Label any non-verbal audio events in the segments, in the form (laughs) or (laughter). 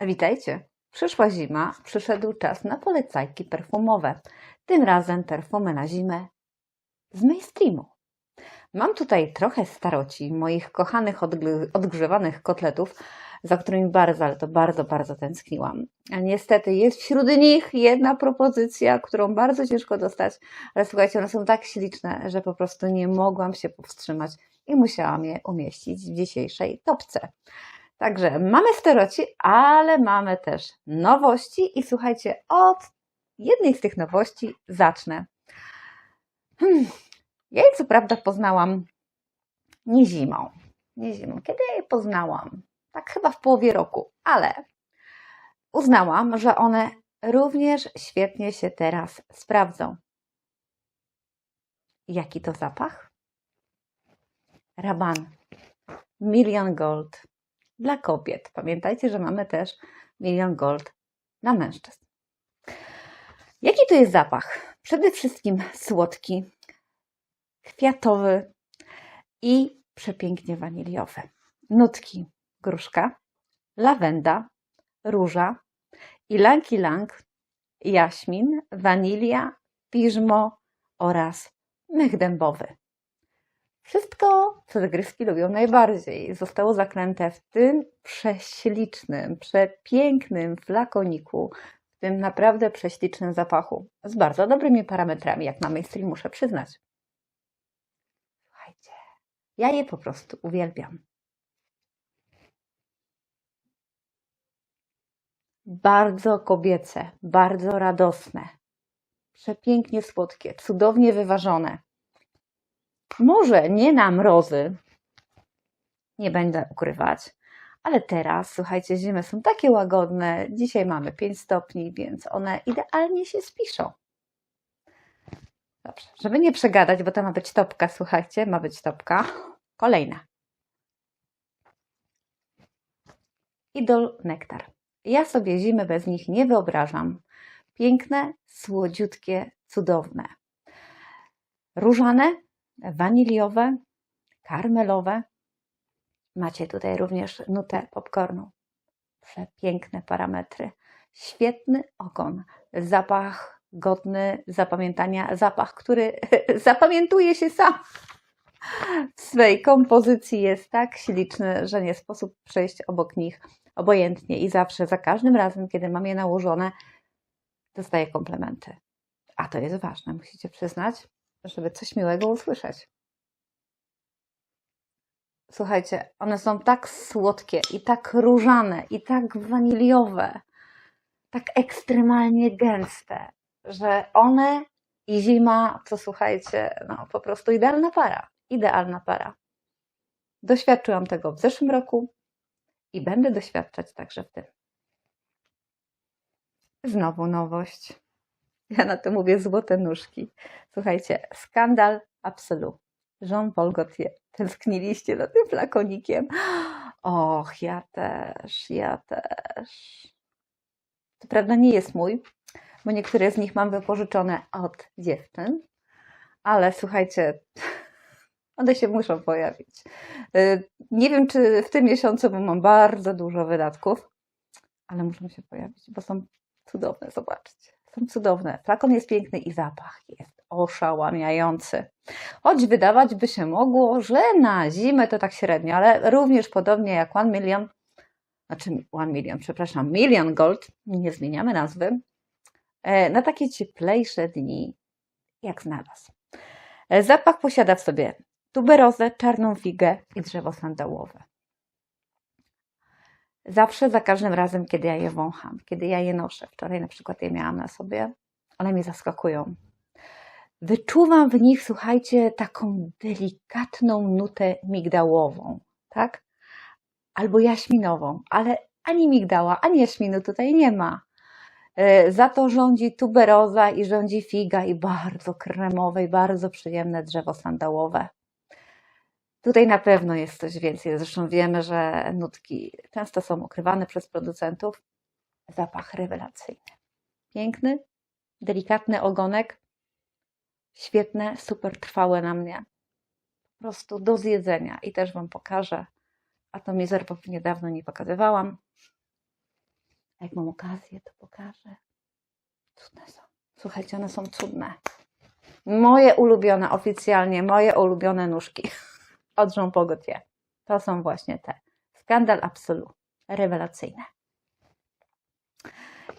Witajcie. Przyszła zima, przyszedł czas na polecajki perfumowe. Tym razem perfumy na zimę z mainstreamu. Mam tutaj trochę staroci, moich kochanych odgrzewanych kotletów, za którymi bardzo, ale to bardzo, bardzo tęskniłam. A niestety jest wśród nich jedna propozycja, którą bardzo ciężko dostać, ale słuchajcie, one są tak śliczne, że po prostu nie mogłam się powstrzymać i musiałam je umieścić w dzisiejszej topce. Także mamy steroci, ale mamy też nowości i słuchajcie, od jednej z tych nowości zacznę. Hmm. Ja jej co prawda poznałam nie zimą, nie zimą. Kiedy ja je poznałam? Tak chyba w połowie roku, ale uznałam, że one również świetnie się teraz sprawdzą. Jaki to zapach? Raban. Million Gold dla kobiet. Pamiętajcie, że mamy też Million Gold dla mężczyzn. Jaki to jest zapach? Przede wszystkim słodki, kwiatowy i przepięknie waniliowy. Nutki gruszka, lawenda, róża, ilanki lang, jaśmin, wanilia, piżmo oraz mych dębowy. Wszystko, co zagryzki lubią najbardziej, zostało zaklęte w tym prześlicznym, przepięknym flakoniku, w tym naprawdę prześlicznym zapachu, z bardzo dobrymi parametrami, jak na mainstream muszę przyznać. Słuchajcie, ja je po prostu uwielbiam. Bardzo kobiece, bardzo radosne, przepięknie słodkie, cudownie wyważone. Może nie na mrozy, nie będę ukrywać, ale teraz, słuchajcie, zimy są takie łagodne. Dzisiaj mamy 5 stopni, więc one idealnie się spiszą. Dobrze, żeby nie przegadać, bo to ma być topka, słuchajcie, ma być topka. Kolejna. Idol nektar. Ja sobie zimy bez nich nie wyobrażam. Piękne, słodziutkie, cudowne. Różane, waniliowe, karmelowe. Macie tutaj również nutę popcornu. Przepiękne parametry. Świetny ogon. Zapach godny zapamiętania. Zapach, który (laughs) zapamiętuje się sam. W swej kompozycji jest tak śliczny, że nie sposób przejść obok nich obojętnie i zawsze, za każdym razem, kiedy mam je nałożone, dostaję komplementy. A to jest ważne, musicie przyznać, żeby coś miłego usłyszeć. Słuchajcie, one są tak słodkie i tak różane i tak waniliowe, tak ekstremalnie gęste, że one i zima to słuchajcie, no po prostu idealna para. Idealna para. Doświadczyłam tego w zeszłym roku i będę doświadczać także w tym. Znowu nowość. Ja na to mówię złote nóżki. Słuchajcie, skandal absolu. Jean-Paul Gaultier. Tęskniliście za tym flakonikiem? Och, ja też, ja też. To prawda nie jest mój, bo niektóre z nich mam wypożyczone od dziewczyn, ale słuchajcie, (laughs) one się muszą pojawić. Y, Nie wiem, czy w tym miesiącu, bo mam bardzo dużo wydatków, ale muszą się pojawić, bo są cudowne, zobaczcie. Są cudowne. Flakon jest piękny i zapach jest oszałamiający. Choć wydawać by się mogło, że na zimę to tak średnio, ale również podobnie jak One Million, znaczy One Million, przepraszam, Million Gold, nie zmieniamy nazwy, e, na takie cieplejsze dni jak znalazł. E, Zapach posiada w sobie tuberozę, czarną figę i drzewo sandałowe. Zawsze, za każdym razem, kiedy ja je wącham, kiedy ja je noszę, wczoraj na przykład je miałam na sobie, one mnie zaskakują. Wyczuwam w nich, słuchajcie, taką delikatną nutę migdałową, tak? Albo jaśminową, ale ani migdała, ani jaśminu tutaj nie ma. E, Za to rządzi tuberoza i rządzi figa i bardzo kremowe i bardzo przyjemne drzewo sandałowe. Tutaj na pewno jest coś więcej. Zresztą wiemy, że nutki często są ukrywane przez producentów. Zapach rewelacyjny. Piękny, delikatny ogonek. Świetne, super trwałe na mnie. po prostu do zjedzenia i też Wam pokażę. Atomizerów niedawno nie pokazywałam. A jak mam okazję, to pokażę. Cudne są. Słuchajcie, one są cudne. Moje ulubione, oficjalnie moje ulubione nóżki od Jean Paul Gaultier. To są właśnie te. Skandal absolu. Rewelacyjne.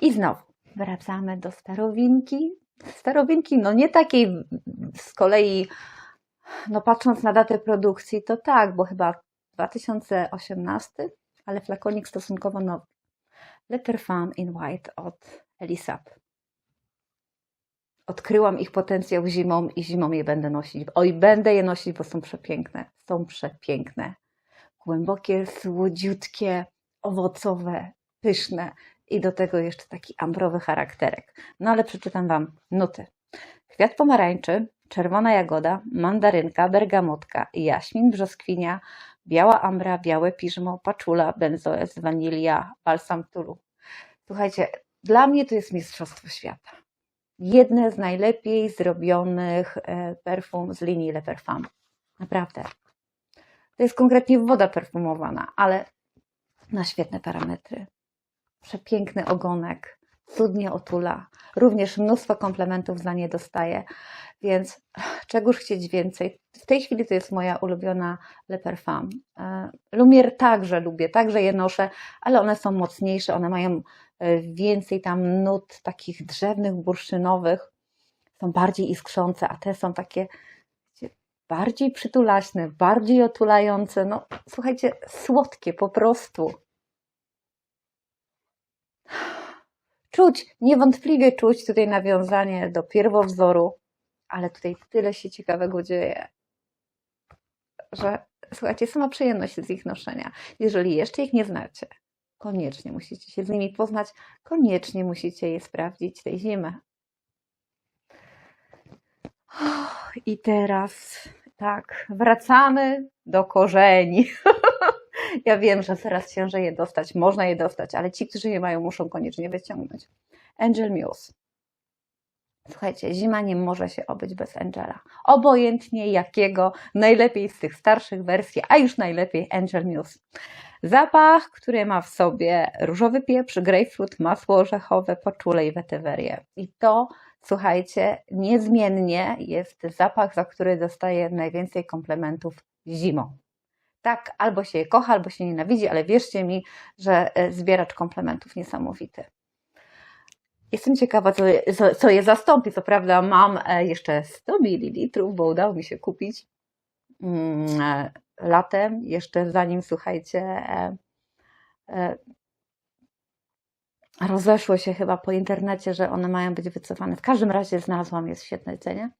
I znowu wracamy do starowinki. Starowinki, no nie takiej z kolei, no patrząc na datę produkcji, to tak, bo chyba 2018, ale flakonik stosunkowo nowy. Le Parfum in White od Elisab. Odkryłam ich potencjał zimą i zimą je będę nosić. Oj, będę je nosić, bo są przepiękne. Są przepiękne. Głębokie, słodziutkie, owocowe, pyszne i do tego jeszcze taki ambrowy charakterek. No ale przeczytam Wam nuty. Kwiat pomarańczy, czerwona jagoda, mandarynka, bergamotka, jaśmin, brzoskwinia, biała ambra, białe piżmo, paczula, benzoes, wanilia, balsam tulu. Słuchajcie, dla mnie to jest mistrzostwo świata. Jedne z najlepiej zrobionych e, perfum z linii Le Parfum. Naprawdę. To jest konkretnie woda perfumowana, ale na świetne parametry. Przepiękny ogonek, cudnie otula. Również mnóstwo komplementów za nie dostaję, więc czegoż chcieć więcej. W tej chwili to jest moja ulubiona Le Parfum. E, Lumier także lubię, także je noszę, ale one są mocniejsze, one mają więcej tam nut takich drzewnych, bursztynowych. Są bardziej iskrzące, a te są takie bardziej przytulaśne, bardziej otulające. No słuchajcie, słodkie po prostu. Czuć, niewątpliwie czuć tutaj nawiązanie do pierwowzoru, ale tutaj tyle się ciekawego dzieje, że słuchajcie, sama przyjemność z ich noszenia. Jeżeli jeszcze ich nie znacie, koniecznie musicie się z nimi poznać, koniecznie musicie je sprawdzić tej zimy. I teraz tak, wracamy do korzeni. (laughs) Ja wiem, że coraz ciężej je dostać, można je dostać, ale ci, którzy je mają, muszą koniecznie wyciągnąć. Angel Muse. Słuchajcie, zima nie może się obyć bez Angela. Obojętnie jakiego, najlepiej z tych starszych wersji, a już najlepiej Angel Muse. Zapach, który ma w sobie różowy pieprz, grapefruit, masło orzechowe, poczule i wetywerię. I to, słuchajcie, niezmiennie jest zapach, za który dostaję najwięcej komplementów zimą. Tak, albo się je kocha, albo się nienawidzi, ale wierzcie mi, że e, zbieracz komplementów niesamowity. Jestem ciekawa, co, co je zastąpi. Co prawda, mam e, jeszcze 100 ml, bo udało mi się kupić mm, e, latem, jeszcze zanim, słuchajcie, e, e, rozeszło się chyba po internecie, że one mają być wycofane. W każdym razie znalazłam je w świetnej cenie.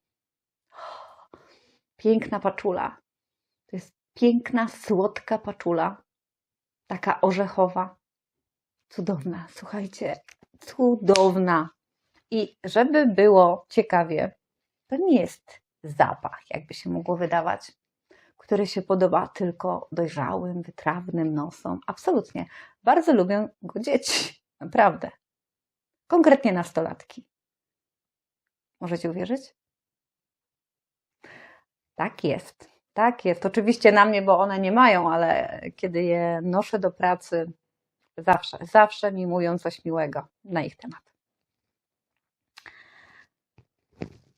Piękna paczula. To jest piękna, słodka paczula. Taka orzechowa. Cudowna, słuchajcie, cudowna. I żeby było ciekawie, to nie jest zapach, jakby się mogło wydawać, który się podoba tylko dojrzałym, wytrawnym nosom. Absolutnie. Bardzo lubią go dzieci. Naprawdę. Konkretnie nastolatki. Możecie uwierzyć? Tak jest. Tak jest. Oczywiście na mnie, bo one nie mają, ale kiedy je noszę do pracy, zawsze, zawsze mi mówią coś miłego na ich temat.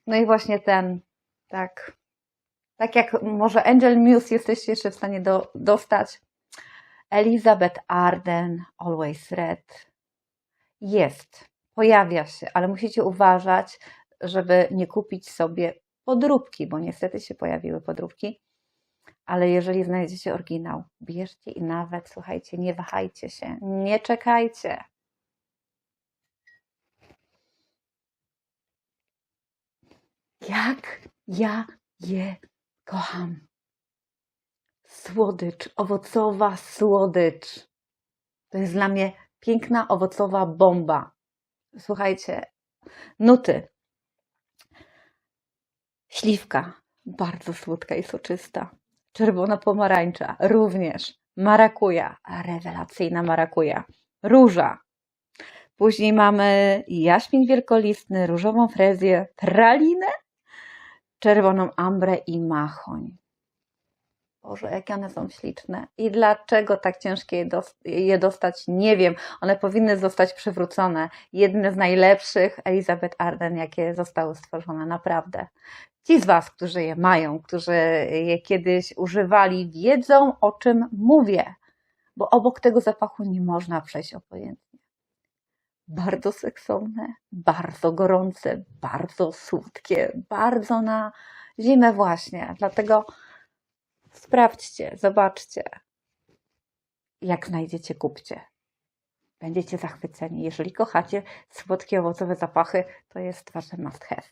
No i właśnie ten, tak, tak jak może Angel Muse jesteście jeszcze w stanie do, dostać. Elizabeth Arden, Always Red. Jest, pojawia się, ale musicie uważać, żeby nie kupić sobie podróbki, bo niestety się pojawiły podróbki. Ale jeżeli znajdziecie oryginał, bierzcie i nawet, słuchajcie, nie wahajcie się, nie czekajcie. Jak ja je kocham. Słodycz, owocowa słodycz. To jest dla mnie piękna owocowa bomba. Słuchajcie, nuty. Śliwka, bardzo słodka i soczysta. Czerwona pomarańcza, również. Marakuja, rewelacyjna marakuja. Róża. Później mamy jaśmin wielkolistny, różową frezję, pralinę, czerwoną ambrę i machoń. Boże, jakie one są śliczne. I dlaczego tak ciężkie je, dos- je dostać, nie wiem. One powinny zostać przywrócone. Jedne z najlepszych Elizabeth Arden, jakie zostały stworzone, naprawdę. Ci z Was, którzy je mają, którzy je kiedyś używali, wiedzą o czym mówię, bo obok tego zapachu nie można przejść obojętnie. Bardzo seksowne, bardzo gorące, bardzo słodkie, bardzo na zimę właśnie. Dlatego sprawdźcie, zobaczcie. Jak znajdziecie, kupcie. Będziecie zachwyceni. Jeżeli kochacie słodkie, owocowe zapachy, to jest wasze must have.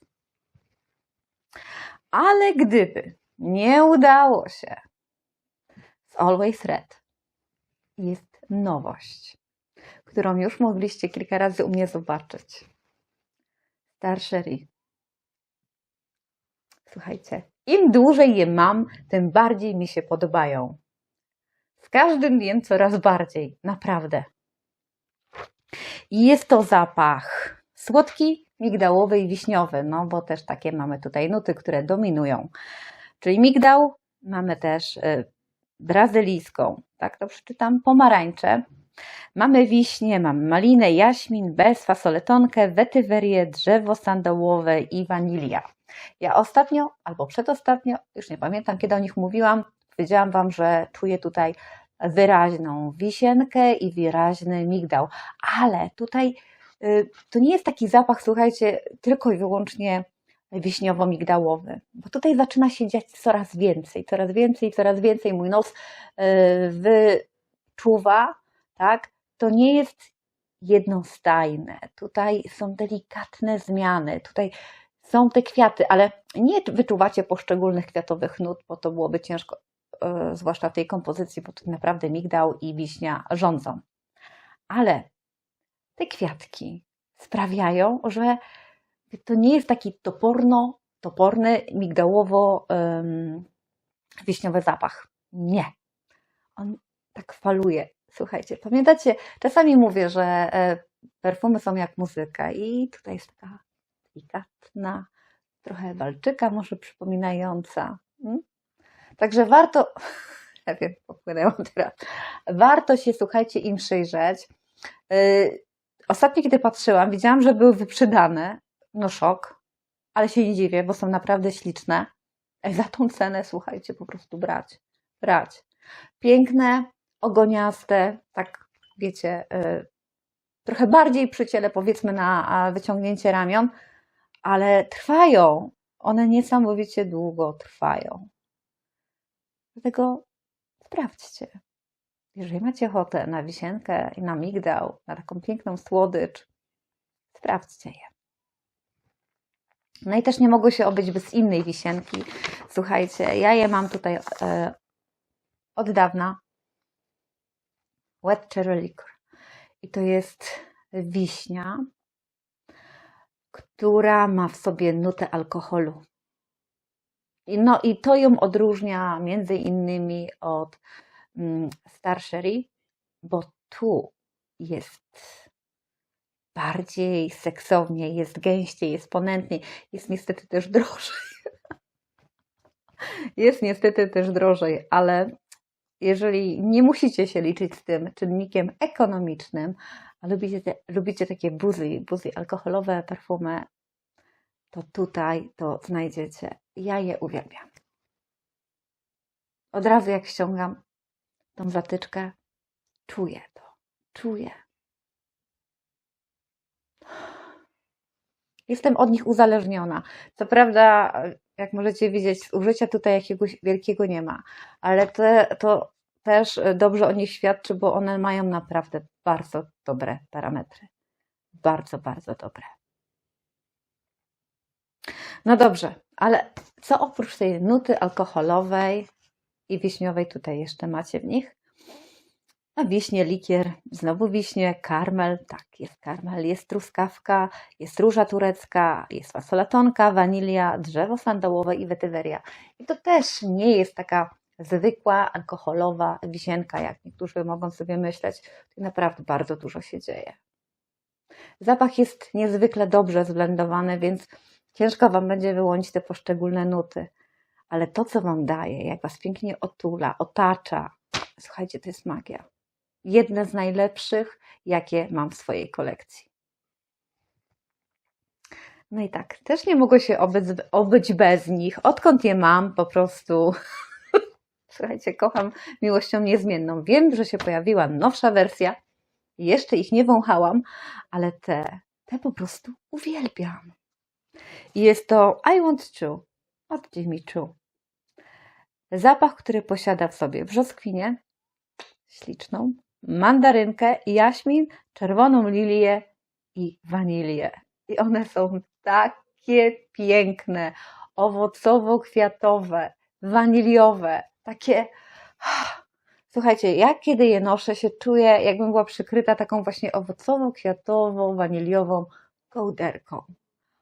Ale gdyby nie udało się z Always Red, jest nowość, którą już mogliście kilka razy u mnie zobaczyć. Star Sherry. Słuchajcie, im dłużej je mam, tym bardziej mi się podobają. Z każdym dniem coraz bardziej, naprawdę. I Jest to zapach słodki, migdałowy i wiśniowy, no bo też takie mamy tutaj nuty, które dominują. Czyli migdał, mamy też y, brazylijską, tak to przeczytam, pomarańcze. Mamy wiśnie, mamy malinę, jaśmin, bez, fasoletonkę, wetywerię, drzewo sandałowe i wanilia. Ja ostatnio, albo przedostatnio, już nie pamiętam kiedy o nich mówiłam, powiedziałam Wam, że czuję tutaj wyraźną wisienkę i wyraźny migdał, ale tutaj y, to nie jest taki zapach, słuchajcie, tylko i wyłącznie wiśniowo-migdałowy, bo tutaj zaczyna się dziać coraz więcej, coraz więcej, coraz więcej. Mój nos y, wyczuwa, tak? To nie jest jednostajne. Tutaj są delikatne zmiany. Tutaj są te kwiaty, ale nie wyczuwacie poszczególnych kwiatowych nut, bo to byłoby ciężko, e, zwłaszcza w tej kompozycji, bo tu naprawdę migdał i wiśnia rządzą. Ale te kwiatki sprawiają, że to nie jest taki toporno, toporny, migdałowo-wiśniowy zapach. Nie. On tak faluje. Słuchajcie, pamiętacie, czasami mówię, że e, perfumy są jak muzyka i tutaj jest taka delikatna, trochę walczyka może przypominająca. Mm? Także warto, (laughs) ja wiem, popłynęłam teraz, warto się, słuchajcie, im przyjrzeć. Yy, Ostatnio, kiedy patrzyłam, widziałam, że były wyprzedane. No szok, ale się nie dziwię, bo są naprawdę śliczne. Za tą cenę, słuchajcie, po prostu brać. Brać. Piękne, ogoniaste, tak wiecie, yy, trochę bardziej przy ciele, powiedzmy, na wyciągnięcie ramion, ale trwają. One niesamowicie długo trwają. Dlatego sprawdźcie. Jeżeli macie ochotę na wisienkę i na migdał, na taką piękną słodycz, sprawdźcie je. No i też nie mogło się obyć bez innej wisienki. Słuchajcie, ja je mam tutaj e, od dawna. Wet Cherry Liquor. I to jest wiśnia, która ma w sobie nutę alkoholu. No i to ją odróżnia między innymi od mm, Star Sherry, bo tu jest bardziej seksownie, jest gęściej, jest ponętniej, jest niestety też drożej. (laughs) Jest niestety też drożej, ale jeżeli nie musicie się liczyć z tym czynnikiem ekonomicznym, a lubicie, te, lubicie takie buzy, buzy alkoholowe, perfumy, to tutaj to znajdziecie. Ja je uwielbiam. Od razu jak ściągam tą zatyczkę, czuję to, czuję. Jestem od nich uzależniona. Co prawda, jak możecie widzieć, użycia tutaj jakiegoś wielkiego nie ma, ale te, to też dobrze o nich świadczy, bo one mają naprawdę bardzo dobre parametry. Bardzo, bardzo dobre. No dobrze, ale co oprócz tej nuty alkoholowej i wiśniowej tutaj jeszcze macie w nich? A wiśnie, likier, znowu wiśnie, karmel, tak, jest karmel, jest truskawka, jest róża turecka, jest fasolatonka, wanilia, drzewo sandałowe i wetyweria. I to też nie jest taka zwykła alkoholowa wisienka, jak niektórzy mogą sobie myśleć. Tu naprawdę bardzo dużo się dzieje. Zapach jest niezwykle dobrze zblendowany, więc ciężko Wam będzie wyłonić te poszczególne nuty. ale to, co Wam daje, jak Was pięknie otula, otacza, słuchajcie, to jest magia. Jedne z najlepszych, jakie mam w swojej kolekcji. No i tak, też nie mogło się obyć, obyć bez nich. Odkąd je mam, po prostu. (laughs) Słuchajcie, kocham miłością niezmienną. Wiem, że się pojawiła nowsza wersja. Jeszcze ich nie wąchałam, ale te, te po prostu uwielbiam. I jest to I Want To od Jimmy Choo. Zapach, który posiada w sobie brzoskwinię śliczną, mandarynkę, jaśmin, czerwoną lilię i wanilię. I one są takie piękne, owocowo-kwiatowe, waniliowe, takie. Słuchajcie, ja kiedy je noszę, się czuję, jakbym była przykryta taką właśnie owocowo-kwiatową, waniliową kołderką.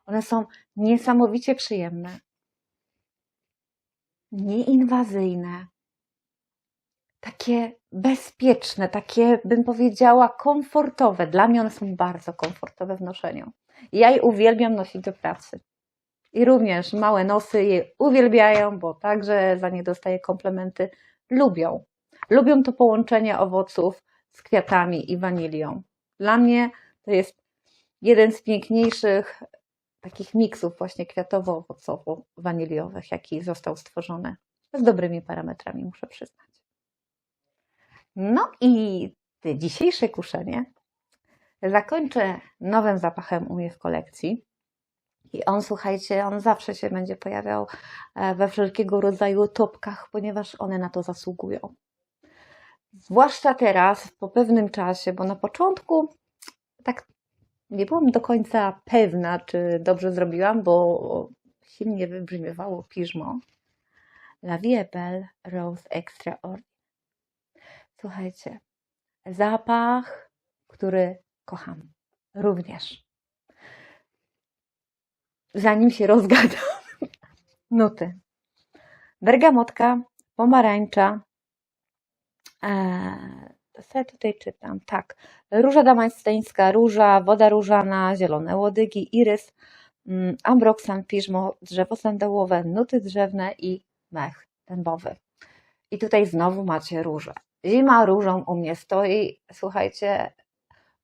One są niesamowicie przyjemne, nieinwazyjne, takie bezpieczne, takie bym powiedziała komfortowe. Dla mnie one są bardzo komfortowe w noszeniu. Ja je uwielbiam nosić do pracy. I również małe nosy je uwielbiają, bo także za nie dostaję komplementy. Lubią. Lubią to połączenie owoców z kwiatami i wanilią. Dla mnie to jest jeden z piękniejszych takich miksów właśnie kwiatowo-owocowo-waniliowych, jaki został stworzony. Z dobrymi parametrami, muszę przyznać. No i dzisiejsze kuszenie zakończę nowym zapachem u mnie w kolekcji. I on, słuchajcie, on zawsze się będzie pojawiał e, we wszelkiego rodzaju topkach, ponieważ one na to zasługują. Zwłaszcza teraz, po pewnym czasie, bo na początku tak nie byłam do końca pewna, czy dobrze zrobiłam, bo silnie wybrzmiewało piżmo. La Vie Belle Rose Extraordinary. Słuchajcie, zapach, który kocham również. Zanim się rozgadam, (laughs) nuty. Bergamotka, pomarańcza, eee, co ja tutaj czytam? Tak. Róża damańska, róża, woda różana, zielone łodygi, irys, mm, ambroksan, piżmo, drzewo sandałowe, nuty drzewne i mech dębowy. I tutaj znowu macie róże. Zima różą u mnie stoi. Słuchajcie,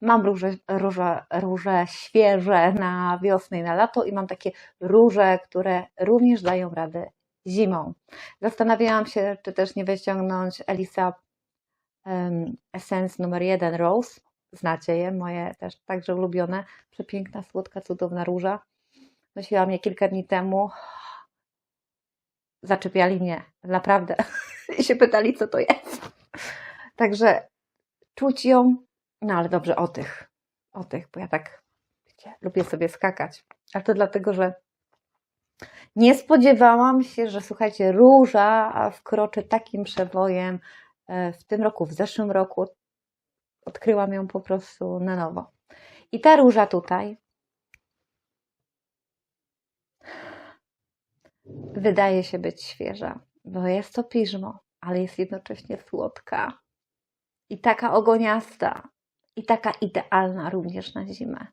mam róże, róże, róże świeże na wiosnę i na lato i mam takie róże, które również dają radę zimą. Zastanawiałam się, czy też nie wyciągnąć Elisa um, Essence numer jeden Rose. Znacie je, moje też także ulubione. Przepiękna, słodka, cudowna róża. Nosiłam je kilka dni temu. Zaczepiali mnie, naprawdę. (laughs) I się pytali, co to jest. Także czuć ją, no ale dobrze o tych, o tych, bo ja tak wiecie, lubię sobie skakać. Ale to dlatego, że nie spodziewałam się, że słuchajcie, róża wkroczy takim przewojem e, w tym roku, w zeszłym roku. Odkryłam ją po prostu na nowo. I ta róża tutaj wydaje się być świeża, bo jest to piżmo, ale jest jednocześnie słodka i taka ogoniasta, i taka idealna również na zimę.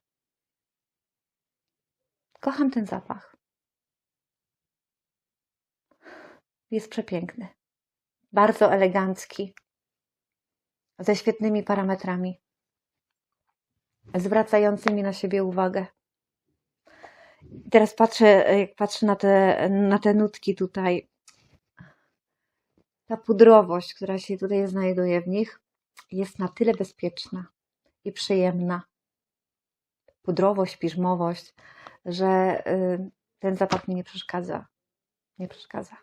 Kocham ten zapach. Jest przepiękny, bardzo elegancki, ze świetnymi parametrami, zwracającymi na siebie uwagę. Teraz patrzę, jak patrzę na te, na te nutki tutaj, ta pudrowość, która się tutaj znajduje w nich, jest na tyle bezpieczna i przyjemna. Pudrowość, piżmowość, że y, ten zapach mi nie przeszkadza. Nie przeszkadza.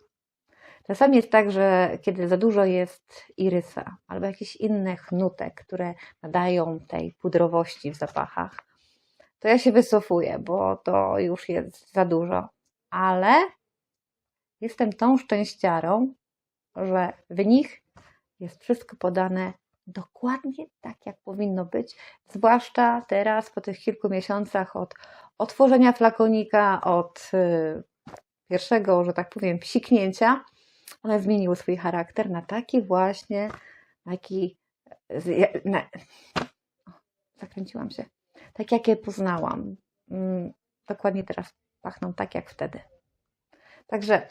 Czasami jest tak, że kiedy za dużo jest irysa albo jakichś innych nutek, które nadają tej pudrowości w zapachach, to ja się wycofuję, bo to już jest za dużo. Ale jestem tą szczęściarą, że w nich jest wszystko podane dokładnie tak, jak powinno być, zwłaszcza teraz po tych kilku miesiącach od otworzenia flakonika, od y, pierwszego, że tak powiem, psiknięcia, one zmieniły swój charakter na taki właśnie, taki, na, zakręciłam się, tak jak je poznałam. Mm, dokładnie teraz pachną tak jak wtedy. Także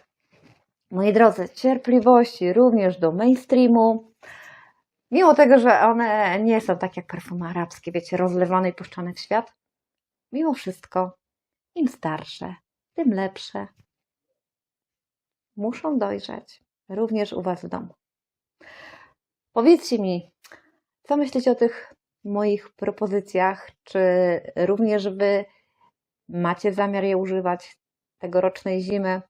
Moi drodzy, cierpliwości również do mainstreamu. Mimo tego, że one nie są tak jak perfumy arabskie, wiecie, rozlewane i puszczane w świat, mimo wszystko im starsze, tym lepsze. Muszą dojrzeć również u Was w domu. Powiedzcie mi, co myślicie o tych moich propozycjach? Czy również Wy macie zamiar je używać tegorocznej zimy?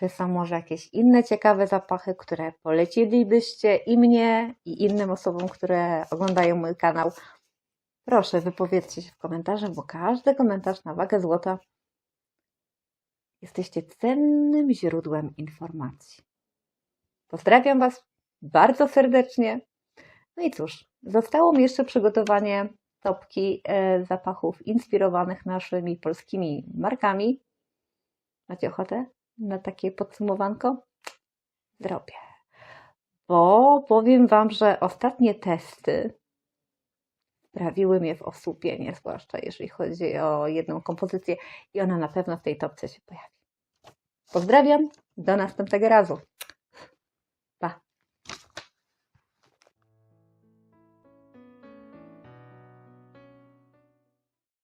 Czy są może jakieś inne ciekawe zapachy, które polecilibyście i mnie, i innym osobom, które oglądają mój kanał? Proszę, wypowiedzcie się w komentarzach, bo każdy komentarz na wagę złota. Jesteście cennym źródłem informacji. Pozdrawiam Was bardzo serdecznie. No i cóż, zostało mi jeszcze przygotowanie topki e, zapachów inspirowanych naszymi polskimi markami. Macie ochotę na takie podsumowanko? Zrobię. Bo powiem Wam, że ostatnie testy sprawiły mnie w osłupienie, zwłaszcza jeżeli chodzi o jedną kompozycję i ona na pewno w tej topce się pojawi. Pozdrawiam, do następnego razu.